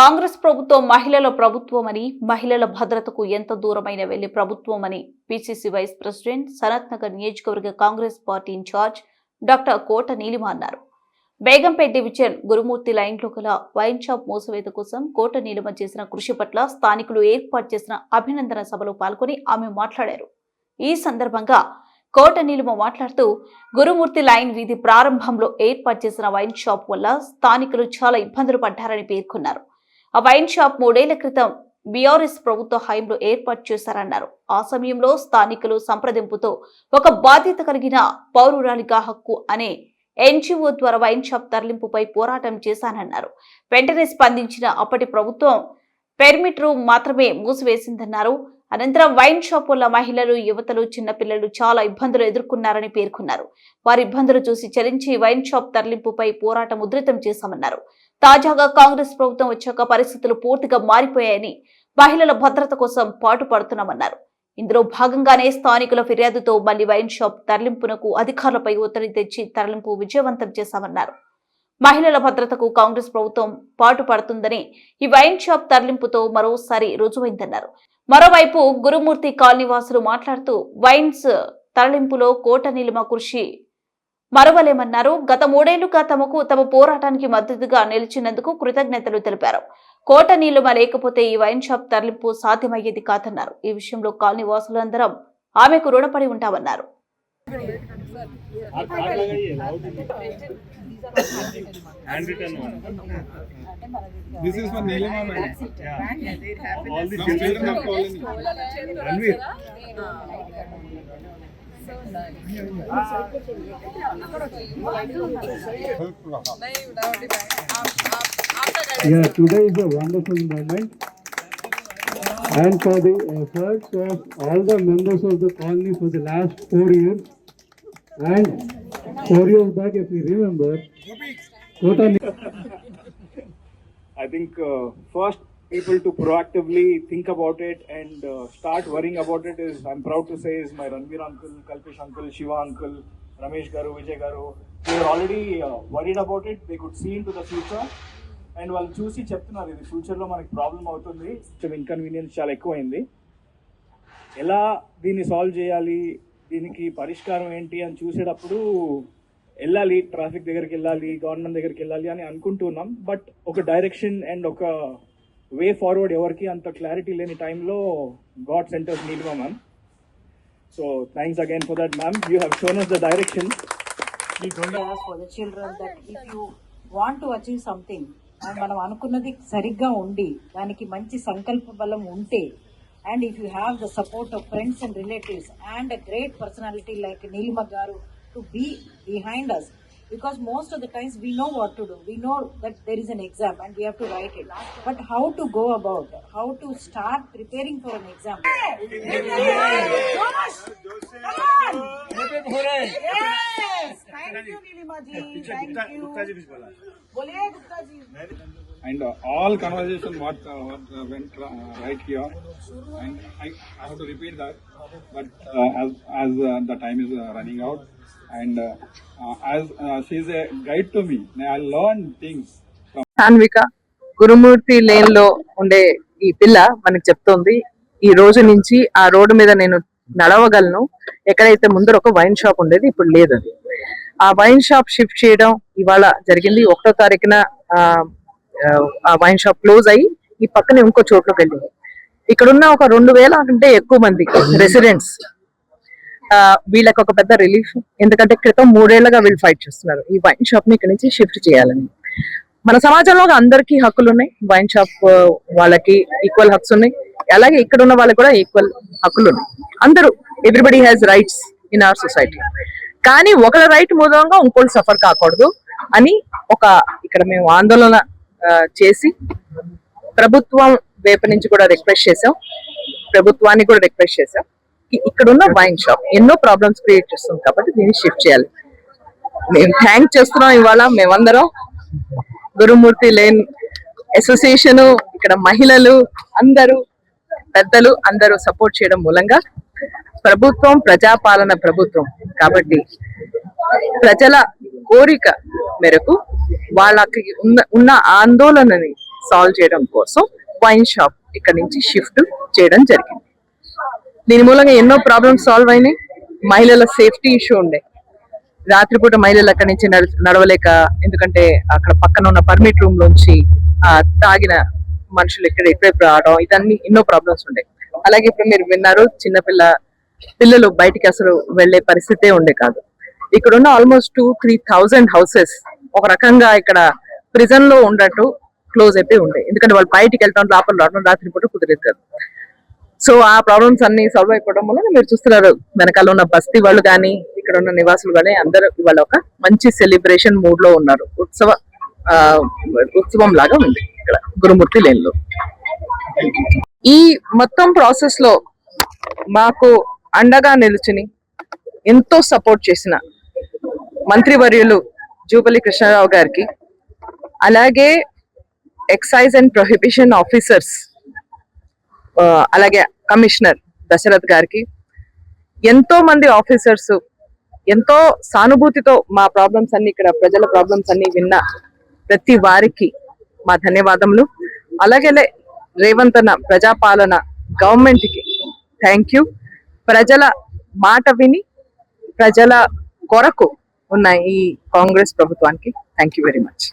కాంగ్రెస్ ప్రభుత్వం మహిళల ప్రభుత్వమని మహిళల భద్రతకు ఎంత దూరమైన వెళ్ళి ప్రభుత్వమని PCC vice president Sanath Nagar నియోజకవర్గ Congress party incharge doctor Kota Neelima అన్నారు. బేగంపేట డివిజన్ గురుమూర్తి లైన్లో గల వైన్ షాప్ మూసివేత కోసం కోట నీలిమ చేసిన కృషి పట్ల స్థానికులు ఏర్పాటు చేసిన అభినందన సభలో పాల్గొని ఆమె మాట్లాడారు. ఈ సందర్భంగా కోట నీలిమ మాట్లాడుతూ గురుమూర్తి లైన్ వీధి ప్రారంభంలో ఏర్పాటు చేసిన వైన్ షాప్ వల్ల స్థానికులు చాలా ఇబ్బందులు పడ్డారని పేర్కొన్నారు. ఆ వైన్ షాప్ మూడేళ్ళ క్రితం బీఆర్ఎస్ ప్రభుత్వ హయాంలో ఏర్పాటు చేశారన్నారు. ఆ సమయంలో స్థానికులు సంప్రదింపుతో ఒక బాధ్యత కలిగిన పౌరురాలిగా హక్కు అనే ఎన్జిఓ ద్వారా వైన్ షాప్ తరలింపుపై పోరాటం చేశానన్నారు. వెంటనే స్పందించిన అప్పటి ప్రభుత్వం పెర్మిట్ రూమ్ మాత్రమే మూసివేసిందన్నారు. అనంతరం వైన్ షాప్ వల్ల మహిళలు యువతలు చిన్నపిల్లలు చాలా ఇబ్బందులు ఎదుర్కొన్నారని పేర్కొన్నారు. వారి ఇబ్బందులు చూసి చలించి వైన్ షాప్ తరలింపుపై పోరాటం ఉధృతం చేశామన్నారు. తాజాగా కాంగ్రెస్ ప్రభుత్వం వచ్చాక పరిస్థితులు పూర్తిగా మారిపోయాయని మహిళల భద్రత కోసం పాటుపడుతున్నామన్నారు. ఇందులో భాగంగానే స్థానికుల ఫిర్యాదుతో మళ్ళీ వైన్ షాప్ తరలింపునకు అధికారులపై ఒత్తిడి తెచ్చి తరలింపు విజయవంతం చేశామన్నారు. మహిళల భద్రతకు కాంగ్రెస్ ప్రభుత్వం పాటుపడుతుందని ఈ వైన్ షాప్ తరలింపుతో మరోసారి రుజువైందన్నారు. మరోవైపు గురుమూర్తి కాలనీవాసులు మాట్లాడుతూ వైన్స్ తరలింపులో కోట నీలిమ కృషి మరవలేమన్నారు. గత మూడేళ్ళుగా తమకు తమ పోరాటానికి మద్దతుగా నిలిచినందుకు కృతజ్ఞతలు తెలిపారు. కోట నీలుమ లేకపోతే ఈ వైన్ షాప్ తరలింపు సాధ్యమయ్యేది కాదన్నారు. ఈ విషయంలో కాలనీ వాసులందరం ఆమెకు రుణపడి ఉంటామన్నారు. Hand written one. This is for Nilima madam. Yeah. All the Some children children are. Ranveer. Yeah, today is a wonderful moment. And for the efforts of all the members of the colony for the last four years. And four years back, if you remember, Kota I think uh, first people to proactively think about it and uh, start worrying about it is I'm proud to say is my Ranveer uncle, Kalpesh uncle, Shiva uncle, Ramesh Garu, Vijay Garu. They were already uh, worried about it. They could see into the future. And వాళ్ళు చూసి చెప్తున్నారు ఇది ఫ్యూచర్లో మనకి problem అవుతుంది కొంచెం inconvenience చాలా ఎక్కువైంది ఎలా దీన్ని సాల్వ్ చేయాలి దీనికి పరిష్కారం ఏంటి అని చూసేటప్పుడు వెళ్ళాలి ట్రాఫిక్ దగ్గరికి వెళ్ళాలి గవర్నమెంట్ దగ్గరికి వెళ్ళాలి అని అనుకుంటున్నాం బట్ ఒక డైరెక్షన్ అండ్ ఒక వే ఫార్వర్డ్ ఎవరికి అంత క్లారిటీ లేని టైంలో God sent us Neelima ma'am. So thanks again for that ma'am. You have shown us the direction. Ask for the children that if you want to achieve something మనం అనుకున్నది సరిగ్గా ఉండి దానికి మంచి సంకల్ప బలం ఉంటే And if you have the support of friends and relatives and a great personality like Neelma Garu to be behind us, because most of the times we know what to do. We know that there is an exam and we have to write it. But how to go about it, how to start preparing for an exam? And uh, all conversation what, uh, what uh, went uh, right here. And I, I, have to repeat that. But uh, as, as uh, the time is running out And as she is a guide to me, I learned things from Sanvika గురుమూర్తి లేన్లో ఉండే ఈ పిల్ల మనకి చెప్తోంది ఈ రోజు నుంచి ఆ road మీద నేను నడవగలను. ఎక్కడైతే ముందర ఒక వైన్ షాప్ ఉండేది ఇప్పుడు లేదు అది. ఆ వైన్ షాప్ షిఫ్ట్ చేయడం ఇవాళ జరిగింది. ఒకటో తారీఖున ఆ, ఆ వైన్ షాప్ క్లోజ్ అయ్యి ఈ పక్కన ఇంకో చోట్లోకి వెళ్ళింది. ఇక్కడ ఉన్న ఒక రెండు వేల కంటే ఎక్కువ మంది రెసిడెంట్స్ వీళ్ళకి ఒక పెద్ద రిలీఫ్ ఎందుకంటే క్రితం మూడేళ్ళుగా వీళ్ళు ఫైట్ చేస్తున్నారు. ఈ వైన్ షాప్ని ఇక్కడ నుంచి షిఫ్ట్ చేయాలని. మన సమాజంలో అందరికీ హక్కులు ఉన్నాయి. వైన్ షాప్ వాళ్ళకి ఈక్వల్ హక్స్ ఉన్నాయి. అలాగే ఇక్కడ ఉన్న వాళ్ళకి కూడా ఈక్వల్ హక్కులు ఉన్నాయి. అందరూ everybody has rights in our society కానీ ఒకళ్ళ రైట్ మూలంగా ఇంకోళ్ళు సఫర్ కాకూడదు అని ఒక ఇక్కడ మేము ఆందోళన చేసి ప్రభుత్వం వైపు నుంచి కూడా రిక్వెస్ట్ చేసాం ప్రభుత్వానికి కూడా రిక్వెస్ట్ చేసాం ఇక్కడ ఉన్న వైన్ షాప్ ఎన్నో ప్రాబ్లమ్స్ క్రియేట్ చేస్తుంది కాబట్టి దీన్ని షిఫ్ట్ చేయాలి. మేము థ్యాంక్ చేస్తున్నాం ఇవాళ మేమందరం. గురుమూర్తి లేన్ అసోసియేషన్ ఇక్కడ మహిళలు అందరూ పెద్దలు అందరూ సపోర్ట్ చేయడం మూలంగా ప్రభుత్వం ప్రజాపాలన ప్రభుత్వం కాబట్టి ప్రజల కోరిక మేరకు వాళ్ళకి ఉన్న ఉన్న ఆందోళనని సాల్వ్ చేయడం కోసం వైన్ షాప్ ఇక్కడ నుంచి షిఫ్ట్ చేయడం జరిగింది. దీని మూలంగా ఎన్నో ప్రాబ్లమ్స్ సాల్వ్ అయినాయి. మహిళల సేఫ్టీ ఇష్యూ ఉండే. రాత్రిపూట మహిళలు అక్కడి నుంచి నడవలేక ఎందుకంటే అక్కడ పక్కన ఉన్న పర్మిట్ రూమ్ లోంచి ఆ, తాగిన మనుషులు ఇక్కడ ఎక్కడెప్పుడు రావడం ఇదన్నీ ఎన్నో ప్రాబ్లమ్స్ ఉండే. అలాగే ఇప్పుడు మీరు విన్నారు చిన్నపిల్ల పిల్లలు బయటికి అసలు వెళ్ళే పరిస్థితే ఉండే కాదు. ఇక్కడ ఉన్న almost two three thousand houses ఒక రకంగా ఇక్కడ ప్రిజన్లో ఉన్నట్టు క్లోజ్ అయిపోయి ఉండే. ఎందుకంటే వాళ్ళు బయటికి వెళ్తాం లోపల రావడం రాత్రిపూట కుదిరేది కాదు. సో ఆ ప్రాబ్లమ్స్ అన్ని సాల్వ్ అయిపోవడం వల్ల మీరు చూస్తున్నారు వెనకాల ఉన్న బస్తీ వాళ్ళు కానీ ఇక్కడ ఉన్న నివాసులు కానీ అందరూ ఇవాళ ఒక మంచి సెలబ్రేషన్ మూడ్లో ఉన్నారు. ఉత్సవ ఉత్సవం లాగా ఉంది ఇక్కడ గురుమూర్తి లేన్లో ఈ మొత్తం ప్రాసెస్లో మాకు అండగా నిలుచుని ఎంతో సపోర్ట్ చేసిన మంత్రివర్యులు జూపల్లి కృష్ణారావు గారికి అలాగే ఎక్సైజ్ అండ్ ప్రొహిబిషన్ ఆఫీసర్స్ అలాగే కమిషనర్ దశరథ్ గారికి. ఎంతో మంది ఆఫీసర్స్ ఎంతో సానుభూతితో మా ప్రాబ్లమ్స్ అన్ని ఇక్కడ ప్రజల ప్రాబ్లమ్స్ అన్ని విన్న ప్రతి వారికి మా ధన్యవాదములు. అలాగే రేవంత్ అన్న ప్రజాపాలన గవర్నమెంట్కి థ్యాంక్ యూ. ప్రజల మాట విని ప్రజల కొరకు ఉన్న ఈ కాంగ్రెస్ ప్రభుత్వానికి థ్యాంక్ యూ వెరీ మచ్.